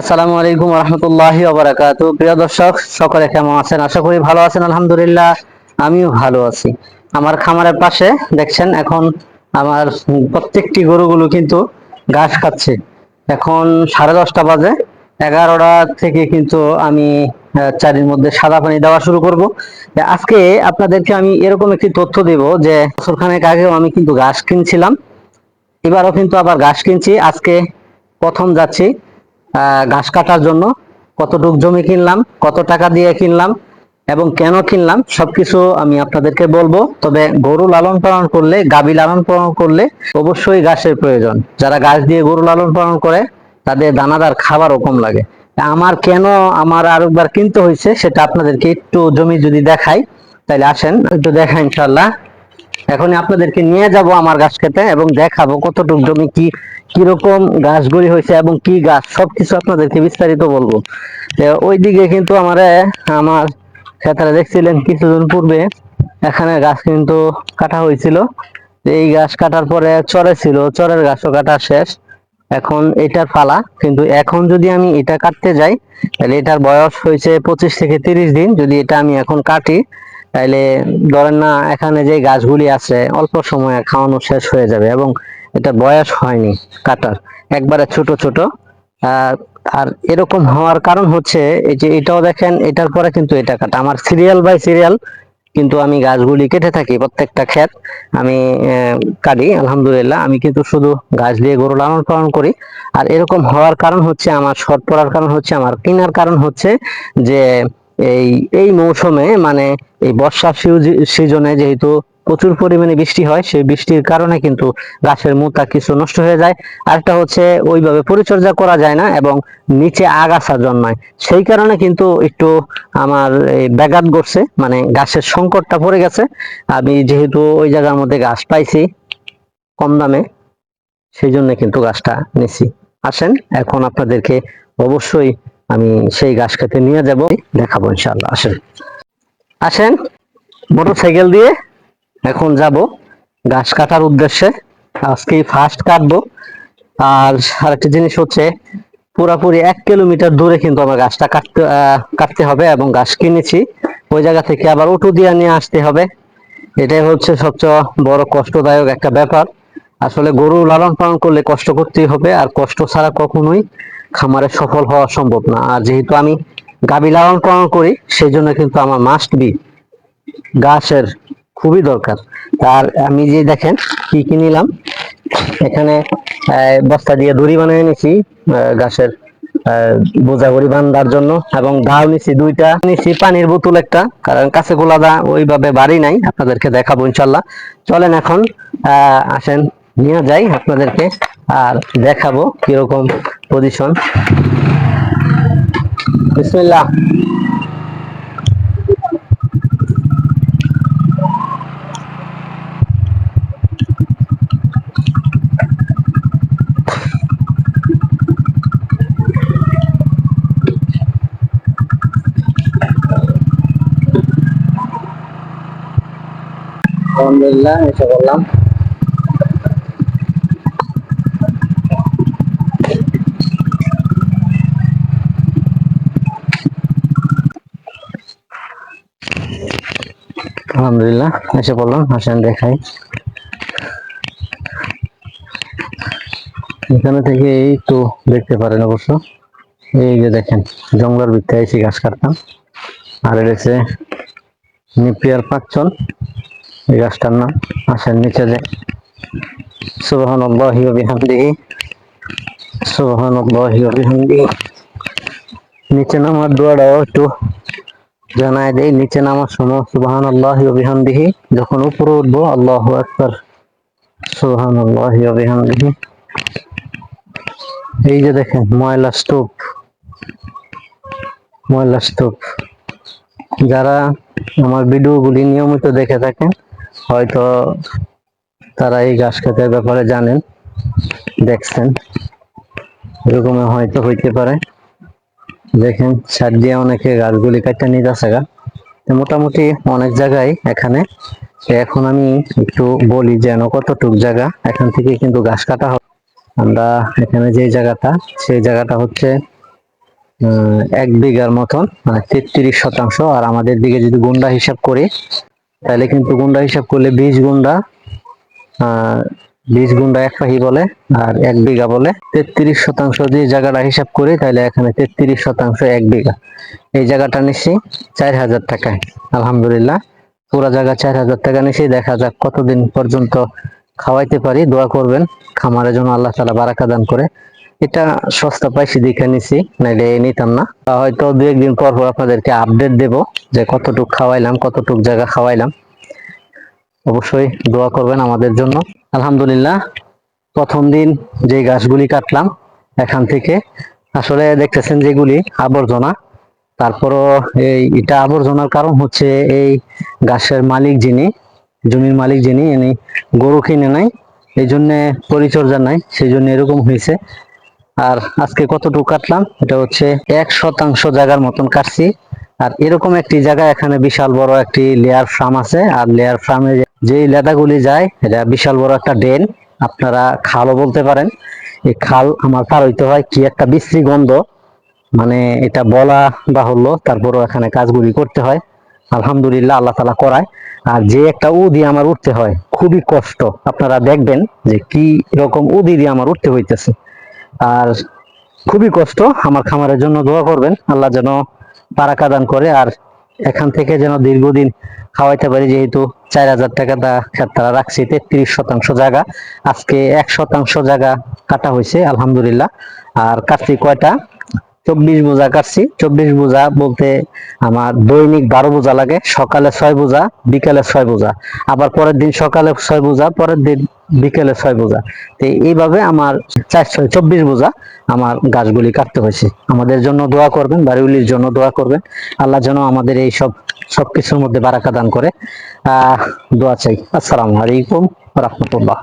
আসসালামু আলাইকুম রহমতুল্লাহি ওবারাকাতু প্রিয় দর্শক, সকলে কেমন আছেন? আশা করি ভালো আছেন, আলহামদুলিল্লাহ। আমিও ভালো আছি। আমার খামারের পাশে দেখছেন, এখন আমার প্রত্যেকটি গরুগুলো কিন্তু ঘাস খাচ্ছে। এখন সাড়ে দশটা বাজে, এগারোটা থেকে কিন্তু আমি চারির মধ্যে সাদা পানি দেওয়া শুরু করব। আজকে আপনাদেরকে আমি এরকম একটি তথ্য দেব যে বছরখানেক আগেও আমি কিন্তু ঘাস কিনছিলাম। এবারও কিন্তু আবার ঘাস কিনছি। আজকে প্রথম যাচ্ছি। ঘাস কাটার জন্য কতটুক জমি কিনলাম, কত টাকা দিয়ে কিনলাম এবং কেন কিনলাম, সবকিছু আমি আপনাদেরকে বলব। তবে গরু লালন পালন করলে, গাবি লালন পালন করলে অবশ্যই ঘাসের প্রয়োজন। যারা ঘাস দিয়ে গরু লালন পালন করে, তাদের দানাদার খাবারও কম লাগে। আমার কেন আমার আরেকবার কিনতে হয়েছে, সেটা আপনাদেরকে একটু জমি যদি দেখাই, তাহলে আসেন, একটু দেখা ইনশাল্লাহ এখন আপনাদেরকে নিয়ে যাব আমার গাছ খেতে এবং দেখাবো কতটুকু জমি কি কীরকম গাছগুলি হয়েছে এবং কি গাছ, সবকিছু আপনাদেরকে বিস্তারিত বলব। তো ওইদিকে কিন্তু আমার আমার খেতারা দেখছিলেন কিছুদিন পূর্বে, এখানে গাছ কিন্তু কাটা হয়েছিল। এই গাছ কাটার পরে চরে ছিল, চরের গাছও কাটা শেষ। এখন এটার পালা, কিন্তু এখন যদি আমি এটা কাটতে যাই, তাহলে এটার বয়স হয়েছে পঁচিশ থেকে তিরিশ দিন। যদি এটা আমি এখন কাটি, তাহলে ধরেন না, এখানে যে গাছগুলি আছে, অল্প সময়ে খাওয়ানো শেষ হয়ে যাবে এবং এটা বয়স হয়নি, কাটার। একবারে ছোট ছোট। আর এরকম হওয়ার কারণ হচ্ছে, এই যে এটাও দেখেন, এটার পরে কিন্তু এটা কাটা। আমার সিরিয়াল বাই সিরিয়াল কিন্তু আমি গাছগুলি কেটে থাকি, প্রত্যেকটা ক্ষেত আমি কাটি, আলহামদুলিল্লাহ। আমি কিন্তু শুধু গাছ দিয়ে গরু লালন পালন করি। আর এরকম হওয়ার কারণ হচ্ছে, আমার শর্ট পড়ার কারণ হচ্ছে, আমার কেনার কারণ হচ্ছে যে, এই এই মৌসুমে মানে এই বর্ষা সিজনে যেহেতু প্রচুর পরিমাণে বৃষ্টি হয়, সেই বৃষ্টির কারণে কিন্তু গাছের মোতা কিছু নষ্ট হয়ে যায়। আরেকটা হচ্ছে ওইভাবে পরিচর্যা করা যায় না এবং নিচে আগাছা জন্মায়। সেই কারণে কিন্তু একটু আমার ব্যাঘাত ঘটছে মানে গাছের সংকটটা পড়ে গেছে। আমি যেহেতু ওই জায়গার মধ্যে গাছ পাইছি কম দামে, সেই জন্য কিন্তু গাছটা নিছি। আসেন, এখন আপনাদেরকে অবশ্যই আমি সেই গাছ খেতে নিয়ে যাব, দেখাবো ইনশাআল্লাহ। আসেন। আসেন মোটর সাইকেল দিয়ে এখন যাব গাছ কাটার উদ্দেশ্যে। আজকে ফার্স্ট কাটবো। আর আরেকটা জিনিস হচ্ছে, পুরাপুরি এক কিলোমিটার দূরে কিন্তু আমার গাছটা কাটতে কাটতে হবে এবং গাছ কিনেছি। ওই জায়গা থেকে আবার অটো দিয়ে নিয়ে আসতে হবে। এটাই হচ্ছে সবচেয়ে বড় কষ্টদায়ক একটা ব্যাপার। আসলে গরু লালন পালন করলে কষ্ট করতেই হবে, আর কষ্ট ছাড়া কখনোই খামারে সফল হওয়া সম্ভব না। আর যেহেতু আমি গাবি লালন পালন করি সেই জন্য কিন্তু আমার মাস্ট বি গাছের খুবই দরকার। আর আমি যে দেখেন কি কি নিলাম এখানে বস্তা দিয়ে দড়ি বানিয়ে নিছি গাছের আহ, বোঝা গড়ি বান্ধার জন্য এবং ডাল নিছি দুইটা। নিছি পানির বোতল একটা কারণ কাছে গোলা দা ওইভাবে বাড়ি নাই আপনাদেরকে দেখাবো ইনশাল্লাহ। চলেন এখন আসেন নিয়ে যাই আপনাদেরকে আর দেখাবো কীরকম পজিশন বিসমিল্লাহ। আলহামদুলিল্লাহ এসে বললাম। আলহামদুলিল্লাহ, এসে আসেন, দেখাই। এখানে থেকে এই তো দেখতে পারেন অবশ্য। এই যে দেখেন, জঙ্গলের ভিতরে এসে গাছ কাটতাম। আর এটা নিপিয়ার পাকচন এই গাছটার নাম আসেন নিচে যে। সুবহানাল্লাহি ওয়া বিহামদিহি। সুবহানাল্লাহি ওয়া বিহামদিহি। নিচে নামার দোয়াটাও একটু জানায় দেই। নিচে নামার সময় সুবহানাল্লাহি ওয়া বিহামদিহি, যখন উপরে উঠবো, আল্লাহু আকবার। সুবহানাল্লাহি ওয়া বিহামদিহি। এই যে দেখেন, ময়লা স্তূপ। ময়লা স্তূপ। যারা আমার ভিডিওগুলি নিয়মিত দেখে থাকেন হয়তো তারা এই ঘাস খেতের ব্যাপারে জানেন, দেখছেন। এরকম হয়তো হইতে পারে। দেখেন, সার দিয়ে অনেকে গাছগুলি কাটতে নিয়ে যাচ্ছে গা মোটামুটি অনেক জায়গায় এখানে। এখন আমি একটু বলি যেন কতটুক জায়গা এখান থেকে কিন্তু ঘাস কাটা হবে আমরা এখানে যে জায়গাটা, সেই জায়গাটা হচ্ছে এক বিঘার মতন মানে তেত্রিশ শতাংশ। আর আমাদের দিকে যদি গুন্ডা হিসাব করি তাহলে কিন্তু গুন্ডা হিসাব করলে বিশ গুন্ডা বিশ গুন্ডা এক পাহি বলে আর এক বিঘা বলে। তেত্রিশ শতাংশ যে জায়গাটা হিসাব করি, তাহলে এখানে তেত্রিশ শতাংশ এক বিঘা। এই জায়গাটা নিচ্ছি চার হাজার টাকায়, আলহামদুলিল্লাহ। পুরা জায়গা চার হাজার টাকা নিচ্ছি দেখা যাক কতদিন পর্যন্ত খাওয়াইতে পারি। দোয়া করবেন, খামারের জন্য আল্লাহ তালা বারাকা দান করে। এটা সস্তা পাইছি দেখে নিছি, নাইলে নিতাম না। হয়তো দু একদিন পর পর আপনাদেরকে আপডেট দেব যে কতটুক খাওয়াইলাম, কতটুক জায়গা খাওয়াইলাম। অবশ্যই দোয়া করবেন আমাদের জন্য। আলহামদুলিল্লাহ, প্রথম দিন যে গাছগুলি কাটলাম এখান থেকে, আসলে দেখতেছেন যেগুলি আবর্জনা, তারপরও এই এটা আবর্জনার কারণ হচ্ছে এই গাছের মালিক যিনি, জমির মালিক যিনি, ইনি গরু কিনে নাই, এই জন্য পরিচর্যা নাই, সেই জন্য এরকম হয়েছে। আর আজকে কতটুকু কাটলাম? এটা হচ্ছে এক শতাংশ জায়গার মতন কাটছি। আর এরকম একটি জায়গা, এখানে বিশাল বড় একটি লেয়ার ফার্ম আছে। আর লেয়ার ফার্মে যে লেদাগুলি যায়, এটা বিশাল বড় একটা ড্রেন। আপনারা খালও বলতে পারেন। এই খাল আমার পার হইতে হয় কি একটা বিশ্রী গন্ধ। মানে এটা বলা বাহুল্য, তারপরও এখানে কাজগুলি করতে হয়। আলহামদুলিল্লাহ, আল্লাহ তালা করায়। আর যে একটা উ দিয়ে আমার উঠতে হয়, খুবই কষ্ট। আপনারা দেখবেন যে কি রকম উদি দিয়ে আমার উঠতে হইতেছে। আর খুবই কষ্ট আমার খামারের জন্য দোয়া করবেন। আল্লাহ যেন বারাকা দান করে আর এখান থেকে যেন দীর্ঘদিন খাওয়াইতে পারি, যেহেতু চার হাজার টাকা দা তারা রাখছি, তেত্রিশ শতাংশ জায়গা। আজকে এক শতাংশ জায়গা কাটা হয়েছে, আলহামদুলিল্লাহ। আর কাটছি কয়টা? চব্বিশ বোঝা কাটছি। চব্বিশ বোঝা বলতে আমার দৈনিক বারো বোঝা লাগে, সকালে ছয় বোঝা, বিকালে ছয় বোঝা। আবার পরের দিন সকালে ছয় বোঝা, পরের দিন বিকেলে ছয় বোঝা। তো এইভাবে আমার চার ছয়, চব্বিশ বোঝা আমার গাছগুলি কাটতে হয়েছে। আমাদের জন্য দোয়া করবেন বাড়িগুলির জন্য দোয়া করবেন। আল্লাহ যেন আমাদের এই সব সবকিছুর মধ্যে বারাকা দান করে। আহ, দোয়া চাই। আসসালামু আলাইকুম রহমতুল্লাহ।